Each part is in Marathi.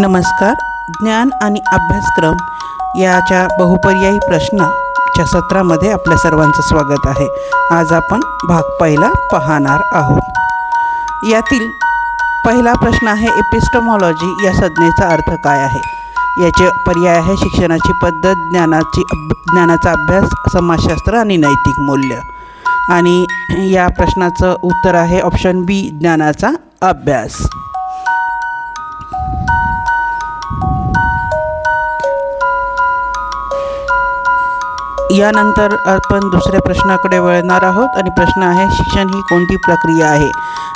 नमस्कार ज्ञान आणि अभ्यासक्रम याच्या बहुपर्यायी प्रश्नाच्या सत्रामध्ये आपल्या सर्वांचं स्वागत आहे. आज आपण भाग पहिला पाहणार आहोत. यातील पहिला प्रश्न आहे एपिस्टमॉलॉजी या संज्ञेचा अर्थ काय आहे? याचे पर्याय आहे शिक्षणाची पद्धत ज्ञानाची अभ ज्ञानाचा अभ्यास समाजशास्त्र आणि नैतिक मूल्य. आणि या प्रश्नाचं उत्तर आहे ऑप्शन बी ज्ञानाचा अभ्यास. यानंतर आपण दुसऱ्या प्रश्नाकडे वळणार आहोत आणि प्रश्न आहे शिक्षण ही कोणती प्रक्रिया आहे?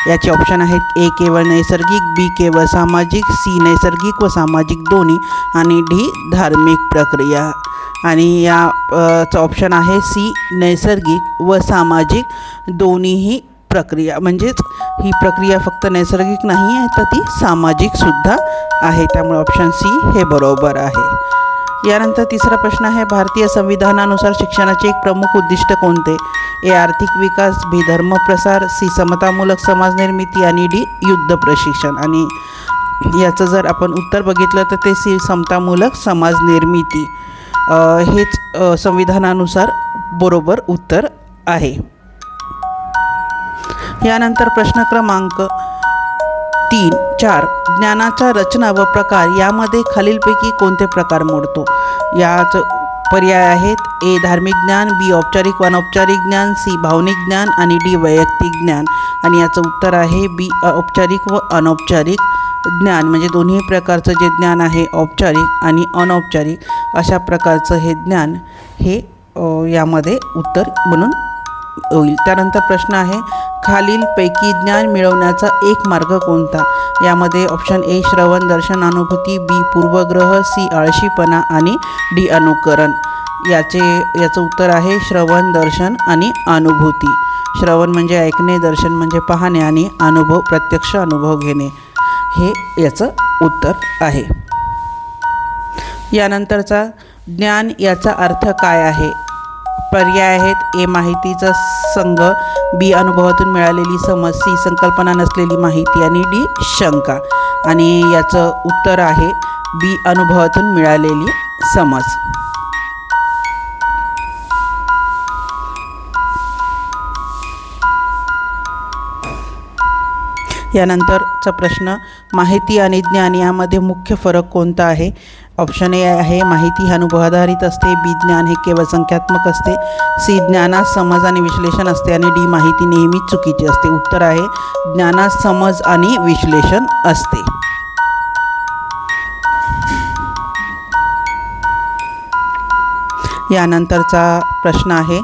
याचे ऑप्शन आहेत ए केवळ नैसर्गिक बी केवळ सामाजिक सी नैसर्गिक व सामाजिक दोन्ही आणि डी धार्मिक प्रक्रिया. आणि या ऑप्शन आहे सी नैसर्गिक व सामाजिक दोन्हीही प्रक्रिया. म्हणजेच ही प्रक्रिया फक्त नैसर्गिक नाही आहे तर ती सामाजिकसुद्धा आहे. त्यामुळे ऑप्शन सी हे बरोबर आहे. यानंतर तिसरा प्रश्न आहे भारतीय संविधानानुसार शिक्षणाचे एक प्रमुख उद्दिष्ट कोणते? ए आर्थिक विकास बी धर्मप्रसार सी समतामूलक समाजनिर्मिती आणि डी युद्ध प्रशिक्षण. आणि याचं जर आपण उत्तर बघितलं तर ते सी समतामूलक समाजनिर्मिती हेच संविधानानुसार बरोबर उत्तर आहे. यानंतर प्रश्न क्रमांक तीन चार ज्ञानाच्या रचना व प्रकार यामध्ये खालीलपैकी कोणते प्रकार मोडतो? याच पर्याय आहेत. ए धार्मिक ज्ञान बी औपचारिक व अनौपचारिक ज्ञान सी भावनिक ज्ञान आणि डी वैयक्तिक ज्ञान. आणि याचं उत्तर आहे बी औपचारिक व अनौपचारिक ज्ञान. म्हणजे दोन्ही प्रकारचं जे ज्ञान आहे औपचारिक आणि अनौपचारिक अशा प्रकारचं हे ज्ञान हे यामध्ये उत्तर म्हणून होईल. त्यानंतर प्रश्न आहे खालीलपैकी ज्ञान मिळवण्याचा एक मार्ग कोणता? यामध्ये ऑप्शन ए श्रवण दर्शन अनुभूती बी पूर्वग्रह सी आळशीपणा आणि डी अनुकरण. याचे याचं उत्तर आहे श्रवण दर्शन आणि अनुभूती. श्रवण म्हणजे ऐकणे दर्शन म्हणजे पाहणे आणि अनुभव प्रत्यक्ष अनुभव घेणे. हे याचं उत्तर आहे. यानंतरचा ज्ञान याचा अर्थ काय आहे? पर्याय आहेत. ए माहितीचा संघ बी अनुभवातून मिळालेली समज सी संकल्पना नसलेली माहिती आणि डी शंका. आणि याचं उत्तर आहे बी अनुभवातून मिळालेली समज. यानंतरचा प्रश्न माहिती आणि ज्ञान यामध्ये मुख्य फरक कोणता आहे? ऑप्शन ए आहे माहिती ही अनुभवाधारित असते बी ज्ञान हे केवळ संख्यात्मक असते सी ज्ञानास समज आणि विश्लेषण असते आणि डी माहिती नेहमीच चुकीची असते. उत्तर आहे ज्ञानात समज आणि विश्लेषण असते. यानंतरचा प्रश्न आहे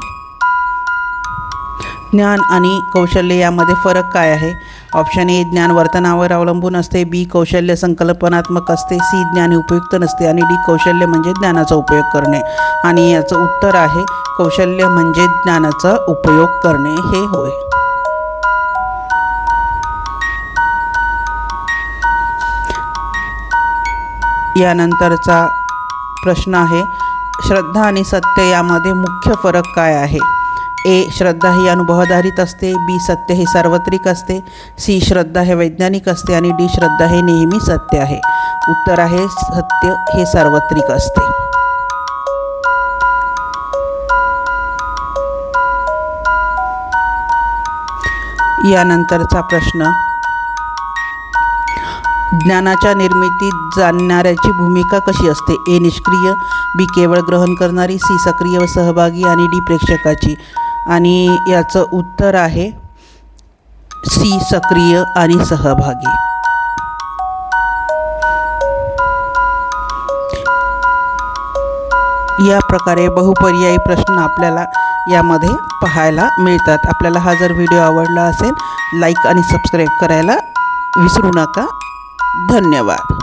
ज्ञान आणि कौशल्य यामध्ये फरक काय आहे? ऑप्शन ए ज्ञान वर्तनावर अवलंबून असते. बी कौशल्य संकल्पनात्मक असते. सी ज्ञान उपयुक्त नसते. आणि डी कौशल्य म्हणजे ज्ञानाचा उपयोग करणे. आणि याचं उत्तर आहे कौशल्य म्हणजे ज्ञानाचा उपयोग करणे. हे होय. यानंतरचा प्रश्न आहे श्रद्धा आणि सत्य यामध्ये मुख्य फरक काय आहे? ए श्रद्धा ही अनुभवाधारित असते. बी सत्य हे सार्वत्रिक असते. सी श्रद्धा हे वैज्ञानिक असते. आणि डी श्रद्धा हे नेहमी सत्य आहे. उत्तर आहे सत्य हे सार्वत्रिक असते. यानंतरचा प्रश्न. ज्ञानाच्या निर्मितीत जाणणाऱ्याची भूमिका कशी असते? ए निष्क्रिय बी केवळ ग्रहण करणारी सी सक्रिय व सहभागी आणि डी प्रेक्षकाची. आणि याचं उत्तर आहे सी सक्रिय आणि सहभागी. या प्रकारे बहुपर्यायी प्रश्न आपल्याला यामध्ये पाहायला मिळतात. आपल्याला हा जर व्हिडिओ आवडला असेल लाईक आणि सबस्क्राईब करायला विसरू नका. धन्यवाद.